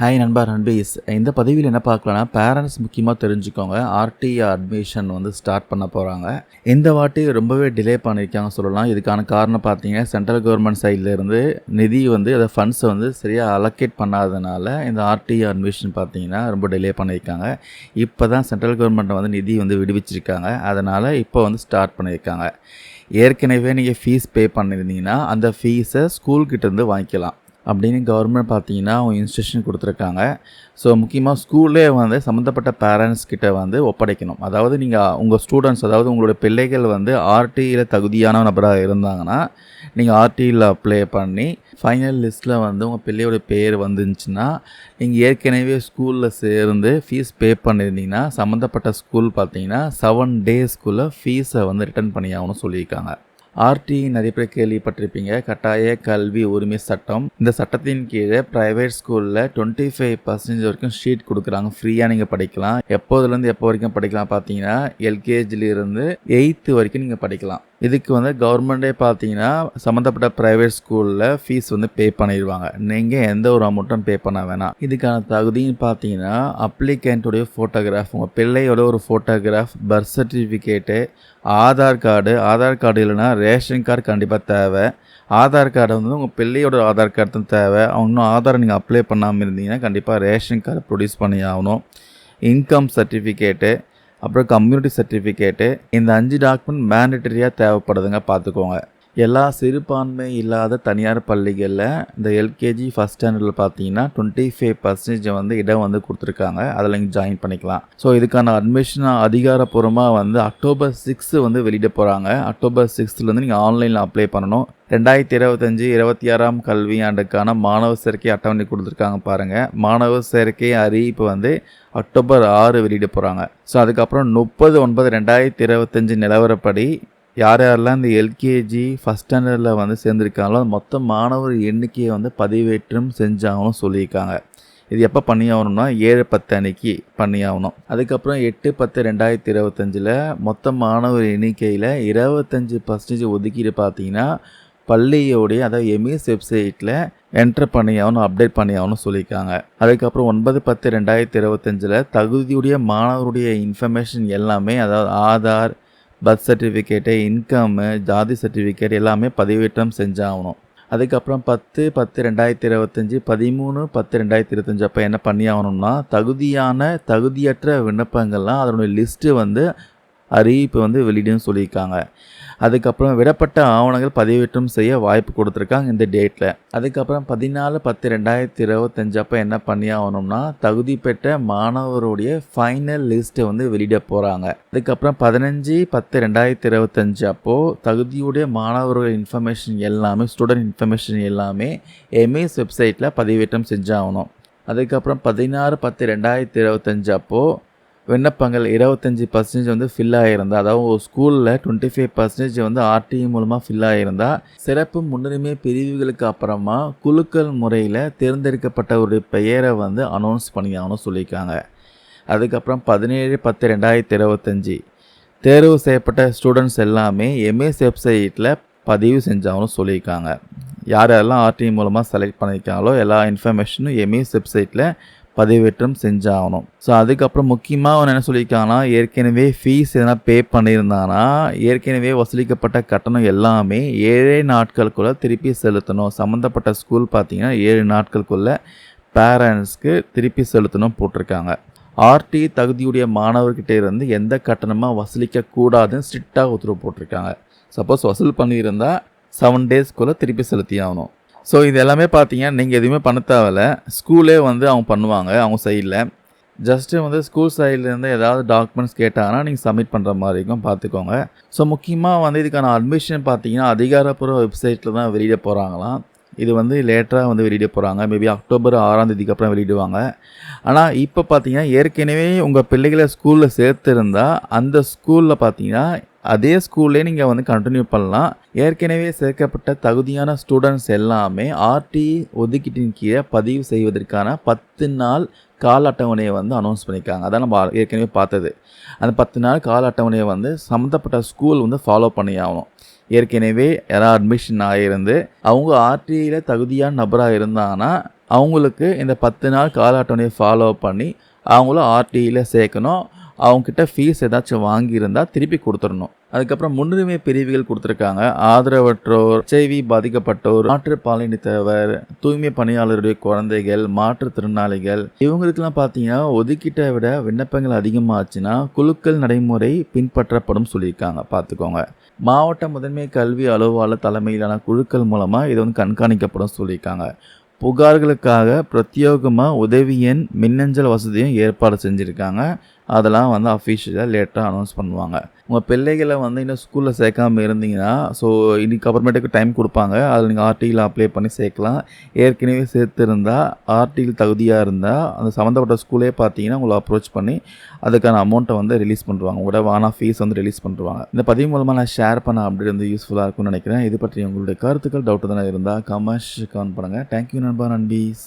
Hi நண்பா நண்பீஸ். இந்த பதவியில் என்ன பார்க்கலாம்னா பேரண்ட்ஸ் முக்கியமாக தெரிஞ்சுக்கோங்க. ஆர்டி அட்மிஷன் வந்து ஸ்டார்ட் பண்ண போகிறாங்க இந்த வாட்டி ரொம்பவே டிலே பண்ணியிருக்காங்க சொல்லலாம். இதுக்கான காரணம் பார்த்தீங்கன்னா சென்ட்ரல் கவர்மெண்ட் சைட்லேருந்து நிதி வந்து அதை ஃபண்ட்ஸை வந்து சரியாக அலோகேட் பண்ணாததுனால இந்த ஆர்டி அட்மிஷன் பார்த்தீங்கன்னா ரொம்ப டிலே பண்ணியிருக்காங்க இப்போ தான் சென்ட்ரல் கவர்மெண்ட் வந்து நிதி வந்து விடுவிச்சிருக்காங்க. அதனால் இப்போ வந்து ஸ்டார்ட் பண்ணியிருக்காங்க ஏற்கனவே நீங்கள் ஃபீஸ் பே பண்ணியிருந்தீங்கன்னா அந்த ஃபீஸை ஸ்கூல்கிட்டேருந்து வாங்கிக்கலாம். அப்படின்னு கவர்மெண்ட் பார்த்தீங்கன்னா அவங்க இன்ஸ்ட்ரக்ஷன் கொடுத்துருக்காங்க. ஸோ முக்கியமாக ஸ்கூல்லே வந்து சம்மந்தப்பட்ட பேரண்ட்ஸ் கிட்ட வந்து ஒப்படைக்கணும். அதாவது நீங்கள் உங்கள் ஸ்டூடெண்ட்ஸ் அதாவது உங்களுடைய பிள்ளைகள் வந்து ஆர்டியில் தகுதியான நபராக இருந்தாங்கன்னா நீங்கள் ஆர்டியில் அப்ளை பண்ணி ஃபைனல் லிஸ்ட்டில் வந்து உங்கள் பிள்ளையோட பேர் வந்துருந்துச்சுன்னா நீங்கள் ஏற்கனவே ஸ்கூலில் சேர்ந்து ஃபீஸ் பே பண்ணியிருந்தீங்கன்னா சம்மந்தப்பட்ட ஸ்கூல் பார்த்தீங்கன்னா செவன் டேஸ்க்குள்ளே ஃபீஸை வந்து ரிட்டர்ன் பண்ணி சொல்லியிருக்காங்க. ஆர்டி நிறைய பேர் கேள்விப்பட்டிருப்பீங்க. கட்டாய கல்வி உரிமை சட்டம். இந்த சட்டத்தின் கீழே ப்ரைவேட் ஸ்கூலில் டுவெண்ட்டி ஃபைவ் பர்சன்டேஜ் வரைக்கும் ஷீட் கொடுக்குறாங்க. ஃப்ரீயாக நீங்கள் படிக்கலாம். எப்போதுலேருந்து எப்போ வரைக்கும் படிக்கலாம் பார்த்தீங்கன்னா எல்கேஜிலிருந்து எயித்து வரைக்கும் நீங்கள் படிக்கலாம். இதுக்கு வந்து கவர்மெண்ட்டே பார்த்தீங்கன்னா சம்மந்தப்பட்ட ப்ரைவேட் ஸ்கூலில் ஃபீஸ் வந்து பே பண்ணிடுவாங்க. நீங்கள் எந்த ஒரு அமௌண்ட்டும் பே பண்ண வேணாம். இதுக்கான தகுதின்னு பார்த்தீங்கன்னா அப்ளிகண்ட்டுடைய ஃபோட்டோகிராஃப் உங்கள் பிள்ளையோட ஒரு photograph birth certificate Aadhaar card Aadhaar card இல்லைன்னா ரேஷன் கார்டு கண்டிப்பாக தேவை. ஆதார் கார்டு வந்து உங்கள் பிள்ளையோட ஆதார் கார்டு தான் தேவை. இன்னும் ஆதார் நீங்கள் அப்ளை பண்ணாமல் இருந்தீங்கன்னா கண்டிப்பாக ரேஷன் கார்டு ப்ரொடியூஸ் பண்ணி ஆகணும். இன்கம் சர்டிஃபிகேட்டு அப்புறம் கம்யூனிட்டி சர்டிஃபிகேட்டு இந்த அஞ்சு டாக்குமெண்ட் மேண்டட்டரியாக தேவைப்படுதுங்க பார்த்துக்கோங்க. எல்லா சிறுபான்மை இல்லாத தனியார் பள்ளிகளில் இந்த எல்கேஜி ஃபஸ்ட் ஸ்டாண்டர்டில் பார்த்தீங்கன்னா டுவெண்ட்டி ஃபைவ் பர்சன்டேஜ் வந்து இடம் வந்து கொடுத்துருக்காங்க. அதில் நீங்கள் ஜாயின் பண்ணிக்கலாம். ஸோ இதுக்கான அட்மிஷன் அதிகாரப்பூர்வமாக வந்து அக்டோபர் சிக்ஸ்த்து வந்து வெளியிட போகிறாங்க அக்டோபர் சிக்ஸ்த்துலேருந்து நீங்கள் ஆன்லைனில் அப்ளை பண்ணணும். ரெண்டாயிரத்தி இருபத்தஞ்சி இருபத்தி ஆறாம் கல்வியாண்டுக்கான மாணவர் சேர்க்கை அட்டவணை கொடுத்துருக்காங்க பாருங்கள் மாணவர் சேர்க்கை அறிவிப்பு வந்து அக்டோபர் ஆறு வெளியிட போகிறாங்க ஸோ அதுக்கப்புறம் முப்பது ஒன்பது ரெண்டாயிரத்தி இருபத்தஞ்சி நிலவரப்படி யார் யாரெல்லாம் இந்த எல்கேஜி ஃபஸ்ட் ஸ்டாண்டர்டில் வந்து சேர்ந்துருக்காங்களோ மொத்த மாணவர் எண்ணிக்கையை வந்து பதிவேற்றம் செஞ்சாகணும் சொல்லியிருக்காங்க. இது எப்போ பண்ணி ஆகணும்னா ஏழு பத்து அன்னைக்கு பண்ணி ஆகணும் அதுக்கப்புறம் எட்டு பத்து ரெண்டாயிரத்தி இருபத்தஞ்சில் மொத்த மாணவர் எண்ணிக்கையில் இருபத்தஞ்சி பர்சன்டேஜ் ஒதுக்கீடு பார்த்தீங்கன்னா பள்ளியோடைய அதாவது எம்இஎஸ் வெப்சைட்டில் என்டர் பண்ணியாகணும் அப்டேட் பண்ணியாகணும் சொல்லியிருக்காங்க. அதுக்கப்புறம் ஒன்பது பத்து ரெண்டாயிரத்தி இருபத்தஞ்சில் தகுதியுடைய மாணவருடைய இன்ஃபர்மேஷன் எல்லாமே அதாவது ஆதார் பர்த் சர்டிஃபிகேட்டு இன்கம்மு ஜாதி சர்டிஃபிகேட் எல்லாமே பதிவேற்றம் செஞ்சாகணும். அதுக்கப்புறம் பத்து பத்து ரெண்டாயிரத்தி இருபத்தஞ்சி பதிமூணு பத்து ரெண்டாயிரத்தி இருபத்தஞ்சி அப்போ என்ன பண்ணி ஆகணும்னா தகுதியான தகுதியற்ற விண்ணப்பங்கள்லாம் அதனுடைய லிஸ்ட்டு வந்து அறிவிப்பு வந்து வெளியிடும் சொல்லியிருக்காங்க. அதுக்கப்புறம் விடப்பட்ட ஆவணங்கள் பதிவேற்றம் செய்ய வாய்ப்பு கொடுத்துருக்காங்க இந்த டேட்டில் அதுக்கப்புறம் பதினாலு பத்து ரெண்டாயிரத்தி இருபத்தஞ்சு அப்போ என்ன பண்ணி ஆகணும்னா தகுதி பெற்ற மாணவருடைய ஃபைனல் லிஸ்ட்டை வந்து வெளியிட போகிறாங்க அதுக்கப்புறம் பதினஞ்சு பத்து ரெண்டாயிரத்தி இருபத்தஞ்சு அப்போது தகுதியுடைய மாணவர்கள் இன்ஃபர்மேஷன் எல்லாமே ஸ்டூடெண்ட் இன்ஃபர்மேஷன் எல்லாமே எம்ஏஎஸ் வெப்சைட்டில் பதிவேற்றம் செஞ்சாகணும். அதுக்கப்புறம் பதினாறு பத்து ரெண்டாயிரத்தி இருபத்தஞ்சு அப்போது விண்ணப்பங்கள் இருபத்தஞ்சி பர்சன்டேஜ் வந்து ஃபில் ஆகியிருந்தா அதாவது ஒரு ஸ்கூலில் டுவெண்ட்டி ஃபைவ் பர்சன்டேஜ் வந்து ஆர்டிஇ மூலமாக ஃபில் ஆகியிருந்தா சிறப்பு முன்னுரிமை பிரிவுகளுக்கு அப்புறமா குழுக்கள் முறையில் தேர்ந்தெடுக்கப்பட்டவருடைய பெயரை வந்து அனௌன்ஸ் பண்ணியாகணும் சொல்லியிருக்காங்க. அதுக்கப்புறம் பதினேழு பத்து ரெண்டாயிரத்தி இருபத்தஞ்சி தேர்வு செய்யப்பட்ட ஸ்டூடெண்ட்ஸ் எல்லாமே எம்எஸ் வெப்சைட்டில் பதிவு செஞ்சாகணும் சொல்லியிருக்காங்க. யார் யாரெல்லாம் ஆர்டிஇ மூலமாக செலக்ட் பண்ணியிருக்காங்களோ எல்லா இன்ஃபர்மேஷனும் எம்ஏஎஸ் வெப்சைட்டில் பதிவேற்றம் செஞ்சாகணும். ஸோ அதுக்கப்புறம் முக்கியமாக அவன் என்ன சொல்லியிருக்காங்கன்னா ஏற்கனவே ஃபீஸ் எதனா பே பண்ணியிருந்தானா ஏற்கனவே வசூலிக்கப்பட்ட கட்டணம் எல்லாமே ஏழே நாட்களுக்குள்ளே திருப்பி செலுத்தணும். சம்மந்தப்பட்ட ஸ்கூல் பார்த்தீங்கன்னா ஏழு நாட்களுக்குள்ளே பேரண்ட்ஸ்க்கு திருப்பி செலுத்தணும் போட்டிருக்காங்க. ஆர்டி தகுதியுடைய மாணவர்கிட்ட இருந்து எந்த கட்டணமாக வசூலிக்க கூடாதுன்னு ஸ்ட்ரிக்டாக உத்தரவு போட்டிருக்காங்க. சப்போஸ் வசூல் பண்ணியிருந்தால் செவன் டேஸ்க்குள்ளே திருப்பி செலுத்தி ஆகணும். ஸோ இது எல்லாமே பார்த்தீங்கன்னா நீங்கள் எதுவுமே பண்ண தேவையில்ல. ஸ்கூலே வந்து அவங்க பண்ணுவாங்க அவங்க சைடில் ஜஸ்ட்டு வந்து ஸ்கூல் சைட்லேருந்து ஏதாவது டாக்குமெண்ட்ஸ் கேட்டாங்கன்னா நீங்கள் சப்மிட் பண்ணுற மாதிரி இருக்கும் பார்த்துக்கோங்க. ஸோ முக்கியமாக வந்து இதுக்கான அட்மிஷன் பார்த்தீங்கன்னா அதிகாரப்பூர்வ வெப்சைட்டில் தான் வெளியிட போகிறாங்களாம் இது வந்து லேட்டராக வந்து வெளியிட போகிறாங்க மேபி அக்டோபர் ஆறாம் தேதிக்கு அப்புறம் வெளியிடுவாங்க. ஆனால் இப்போ பார்த்தீங்கன்னா ஏற்கனவே உங்கள் பிள்ளைகளை ஸ்கூலில் சேர்த்துருந்தா அந்த ஸ்கூலில் பார்த்தீங்கன்னா அதே ஸ்கூல்லே நீங்கள் வந்து கண்டினியூ பண்ணலாம். ஏற்கனவே சேர்க்கப்பட்ட தகுதியான ஸ்டூடெண்ட்ஸ் எல்லாமே ஆர்டி ஒதுக்கீட்டின் கீழே பதிவு செய்வதற்கான பத்து நாள் கால அட்டவணையை வந்து அனௌன்ஸ் பண்ணியிருக்காங்க. அதான் நம்ம ஏற்கனவே பார்த்தது. அந்த பத்து நாள் கால அட்டவணையை வந்து சம்மந்தப்பட்ட ஸ்கூல் வந்து ஃபாலோ பண்ணி ஆகணும் ஏற்கனவே யாராவது அட்மிஷன் ஆகியிருந்து அவங்க ஆர்டியில் தகுதியான நபராக இருந்தாங்கன்னா அவங்களுக்கு இந்த பத்து நாள் கால அட்டவணையை ஃபாலோ பண்ணி அவங்களும் ஆர்டியில் சேர்க்கணும். அவங்கக்கிட்ட ஃபீஸ் ஏதாச்சும் வாங்கியிருந்தால் திருப்பி கொடுத்துடணும். அதுக்கப்புறம் முன்னுரிமை பிரிவுகள் கொடுத்துருக்காங்க. ஆதரவற்றோர் செய்வி பாதிக்கப்பட்டோர் மாற்றுப்பாலினத்தவர் தூய்மை பணியாளருடைய குழந்தைகள் மாற்றுத்திறனாளிகள் இவங்களுக்கெல்லாம் பார்த்தீங்கன்னா ஒதுக்கீட்டை விட விண்ணப்பங்கள் அதிகமாச்சுன்னா குழுக்கள் நடைமுறை பின்பற்றப்படும் சொல்லியிருக்காங்க. பார்த்துக்கோங்க. மாவட்ட முதன்மை கல்வி அலுவலர் தலைமையிலான குழுக்கள் மூலமாக இது வந்து கண்காணிக்கப்படும் சொல்லியிருக்காங்க. புகார்களுக்காக பிரத்யேகமாக உதவி எண் மின்னஞ்சல் வசதியும் ஏற்பாடு செஞ்சுருக்காங்க. அதெல்லாம் வந்து அஃபிஷியலாக லேட்டாக அனௌன்ஸ் பண்ணுவாங்க. உங்கள் பிள்ளைகளை வந்து இன்னும் ஸ்கூலில் சேர்க்காம இருந்தீங்கன்னா ஸோ இதுக்கு அப்புறமேட்டுக்கு டைம் கொடுப்பாங்க. அதில் நீங்கள் ஆர்டியில் அப்ளை பண்ணி சேர்க்கலாம். ஏற்கனவே சேர்த்துருந்தா ஆர்டியில் தகுதியாக இருந்தால் அந்த சம்மந்தப்பட்ட ஸ்கூலே பார்த்தீங்கன்னா உங்களை அப்ரோச் பண்ணி அதுக்கான அமௌண்ட்டை வந்து ரிலீஸ் பண்ணுவாங்க. உங்களோட வானா ஃபீஸ் வந்து ரிலீஸ் பண்ணுவாங்க. இந்த பதிவு மூலமாக நான் ஷேர் பண்ண அப்படி வந்து யூஸ்ஃபுல்லாக இருக்கும்னு நினைக்கிறேன். இது பற்றி உங்களுடைய கருத்துக்கள் டவுட்டு தானே இருந்தால் கமெண்ட்ஸ் கமெண்ட் பண்ணுங்கள் தேங்க்யூ நண்பா நண்பீஸ்.